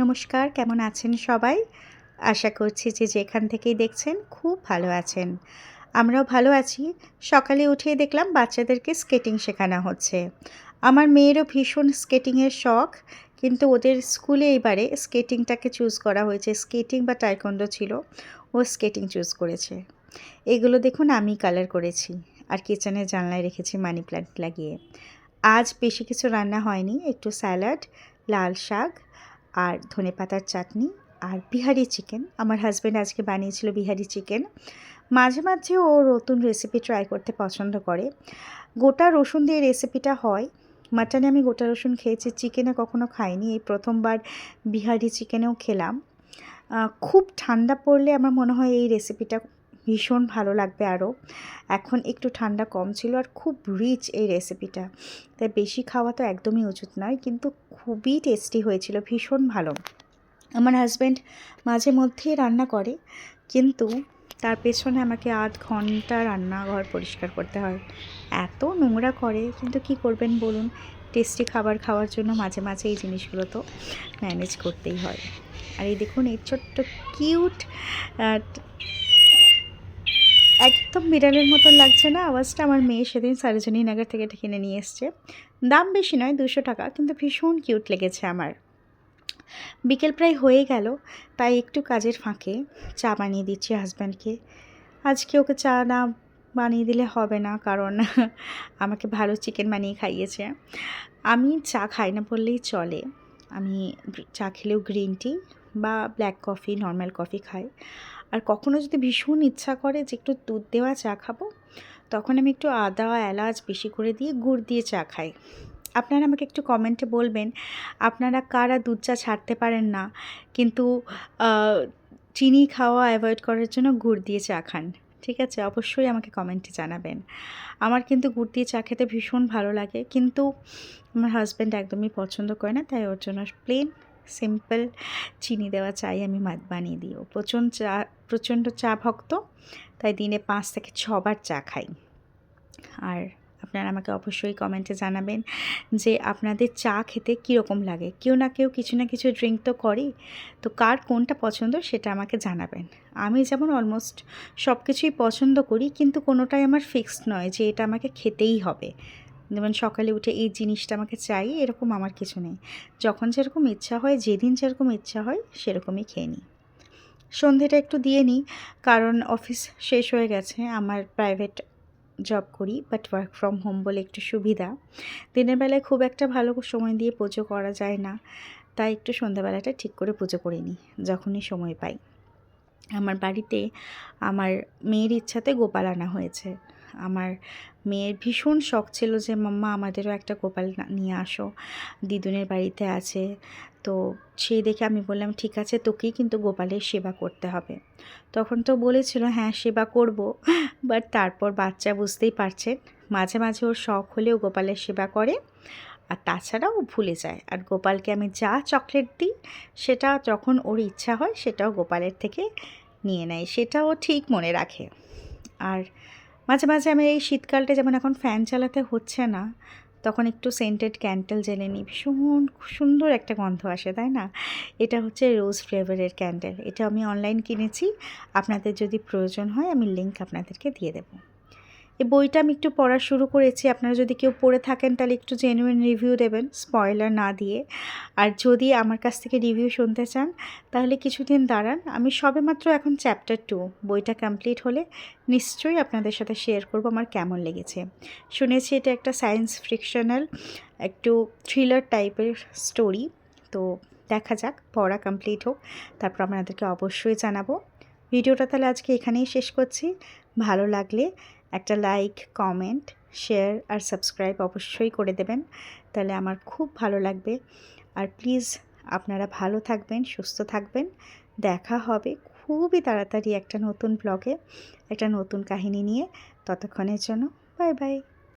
নমস্কার, কেমন আছেন সবাই? আশা করছি যে যেখান থেকেই দেখছেন খুব ভালো আছেন। আমরাও ভালো আছি। সকালে উঠে দেখলাম বাচ্চাদেরকে স্কেটিং শেখানো হচ্ছে। আমার মেয়েরও ভীষণ স্কেটিংয়ের শখ, কিন্তু ওদের স্কুলে এবারে স্কেটিংটাকে চুজ করা হয়েছে। স্কেটিং বা টাইকন্ডো ছিল, ও স্কেটিং চুজ করেছে। এগুলো দেখুন আমি কালার করেছি, আর কিচেনের জানলায় রেখেছি মানি প্ল্যান্ট লাগিয়ে। আজ বেশি কিছু রান্না হয়নি, একটু স্যালাড, লাল শাক আর ধনে পাতার চাটনি আর বিহারি চিকেন। আমার হাজব্যান্ড আজকে বানিয়েছিল বিহারি চিকেন। মাঝে মাঝে ও নতুন রেসিপি ট্রাই করতে পছন্দ করে। গোটা রসুন দিয়ে রেসিপিটা হয়। মাটনে আমি গোটা রসুন খেয়েছি চিকেনে কখনো খাইনি। এই প্রথমবার বিহারি চিকেনেও খেলাম। খুব ঠান্ডা পড়লে আমার মনে হয় এই রেসিপিটা ভীষণ ভালো লাগবে আরও। এখন একটু ঠান্ডা কম ছিল আর খুব রিচ এই রেসিপিটা তাই বেশি খাওয়া তো একদমই উচিত নয়, কিন্তু খুবই টেস্টি হয়েছিল, ভীষণ ভালো। আমার হাজব্যান্ড মাঝে মধ্যেই রান্না করে, কিন্তু তার পেছনে আমাকে আধ ঘণ্টা রান্নাঘর পরিষ্কার করতে হয়। এত নোংরা করে, কিন্তু কি করবেন বলুন? টেস্টি খাবার খাওয়ার জন্য মাঝে মাঝে এই জিনিসগুলো তো ম্যানেজ করতেই হয়। আর এই দেখুন, এই ছোট্ট কিউট একদম বিড়ালের মতন লাগছে না। আওয়াজটা আমার মেয়ে সেদিন সার্জনী নগর থেকে কিনে নিয়ে এসছে। দাম বেশি নয়, দুশো টাকা, কিন্তু ভীষণ কিউট লেগেছে আমার। বিকেল প্রায় হয়ে গেল, তাই একটু কাজের ফাঁকে চা বানিয়ে দিচ্ছি হাজব্যান্ডকে আজকে ওকে চা না বানিয়ে দিলে হবে না, কারণ আমাকে ভালো চিকেন বানিয়ে খাইয়েছে। আমি চা খাই না বললেই চলে। আমি চা খেলেও গ্রিন টি বা ব্ল্যাক কফি নর্মাল কফি খাই। আর কখনও যদি ভীষণ ইচ্ছা করে যে একটু দুধ দেওয়া চা খাব, তখন আমি একটু আদা, এলাচ বেশি করে দিয়ে গুড় দিয়ে চা খাই। আপনারা আমাকে একটু কমেন্টে বলবেন, আপনারা কারা দুধ চা ছাড়তে পারেন না, কিন্তু চিনি খাওয়া অ্যাভয়েড করার জন্য গুড় দিয়ে চা খান। ঠিক আছে? অবশ্যই আমাকে কমেন্টে জানাবেন। আমার কিন্তু গুড় দিয়ে চা খেতে ভীষণ ভালো লাগে, কিন্তু আমার হাজব্যান্ড একদমই পছন্দ করে না, তাই ওর জন্য প্লেন সিম্পল চিনি দেওয়া চাই আমি বানিয়ে দিও। প্রচণ্ড চা প্রচণ্ড চা ভক্ত, তাই দিনে পাঁচ থেকে ছবার চা খাই। আর আপনারা আমাকে অবশ্যই কমেন্টে জানাবেন যে আপনাদের চা খেতে কীরকম লাগে। কেউ না কেউ কিছু না কিছু ড্রিঙ্ক তো করে তো কার কোনটা পছন্দ সেটা আমাকে জানাবেন। আমি যেমন অলমোস্ট সব কিছুই পছন্দ করি, কিন্তু কোনোটাই আমার ফিক্সড নয় যে এটা আমাকে খেতেই হবে। যেমন সকালে উঠে এই জিনিসটা আমাকে চাই, এরকম আমার কিছু নেই। যখন যেরকম ইচ্ছা হয়, যেদিন যেরকম ইচ্ছা হয়, সেরকমই খেয়ে নিই। সন্ধেটা একটু দিয়ে নিই, কারণ অফিস শেষ হয়ে গেছে, আমার প্রাইভেট জব করি বাট ওয়ার্ক ফ্রম হোম বলে একটু সুবিধা। দিনের বেলায় খুব একটা ভালো সময় দিয়ে পুজো করা যায় না, তাই একটু সন্ধ্যাবেলাটা ঠিক করে পুজো করে নিই, যখনই সময় পাই। আমার বাড়িতে, আমার মেয়ের ইচ্ছাতে গোপাল আনা হয়েছে। আমার মেয়ের ভীষণ শখ ছিল যে, মাম্মা, আমাদেরও একটা গোপাল নিয়ে আসো। দিদুনের বাড়িতে আছে। তো সেই দেখে আমি বললাম, ঠিক আছে, তোকেই কিন্তু গোপালের সেবা করতে হবে। তখন তো বলেছিল হ্যাঁ সেবা করব। বাট তারপর বাচ্চা বুঝতেই পারছেন মাঝে মাঝে ওর শখ হলেও গোপালের সেবা করে। আর তাছাড়াও ভুলে যায়। আর গোপালকে আমি যা চকলেট দিই, সেটা যখন ওর ইচ্ছা হয়, সেটাও গোপালের থেকে নিয়ে নেয়। সেটাও ঠিক মনে রাখে। আর মাঝে মাঝে আমি এই শীতকালটা যেমন এখন ফ্যান চালাতে হচ্ছে না, তখন একটু সেন্টেড ক্যান্ডেল জেলে নিই। ভীষণ সুন্দর একটা গন্ধ আসে, তাই না? এটা হচ্ছে রোজ ফ্লেভারের ক্যান্ডেল এটা আমি অনলাইন কিনেছি। আপনাদের যদি প্রয়োজন হয় আমি লিঙ্ক আপনাদেরকে দিয়ে দেবো। এই বইটা আমি একটু পড়া শুরু করেছি। আপনারা যদি কেউ পড়ে থাকেন, তাহলে একটু জেনুইন রিভিউ দেবেন স্পয়লার না দিয়ে। আর যদি আমার কাছ থেকে রিভিউ শুনতে চান, তাহলে কিছুদিন দাঁড়ান। আমি সবেমাত্র এখন চ্যাপ্টার টু বইটা কমপ্লিট হলে নিশ্চয়ই আপনাদের সাথে শেয়ার করব আমার কেমন লেগেছে। শুনেছি এটা একটা সায়েন্স ফ্রিকশনাল একটু থ্রিলার টাইপের স্টোরি তো দেখা যাক, পড়া কমপ্লিট হোক। তারপর আপনাদেরকে অবশ্যই জানাব। ভিডিওটা তাহলে আজকে এখানেই শেষ করছি। ভালো লাগলে একটা লাইক কমেন্ট শেয়ার আর সাবস্ক্রাইব অবশ্যই করে দেবেন। তাহলে আমার খুব ভালো লাগবে। আর প্লিজ আপনারা ভালো থাকবেন, সুস্থ থাকবেন। দেখা হবে খুবই তাড়াতাড়ি একটা নতুন ব্লগে একটা নতুন কাহিনী নিয়ে। ততক্ষণের জন্য বাই বাই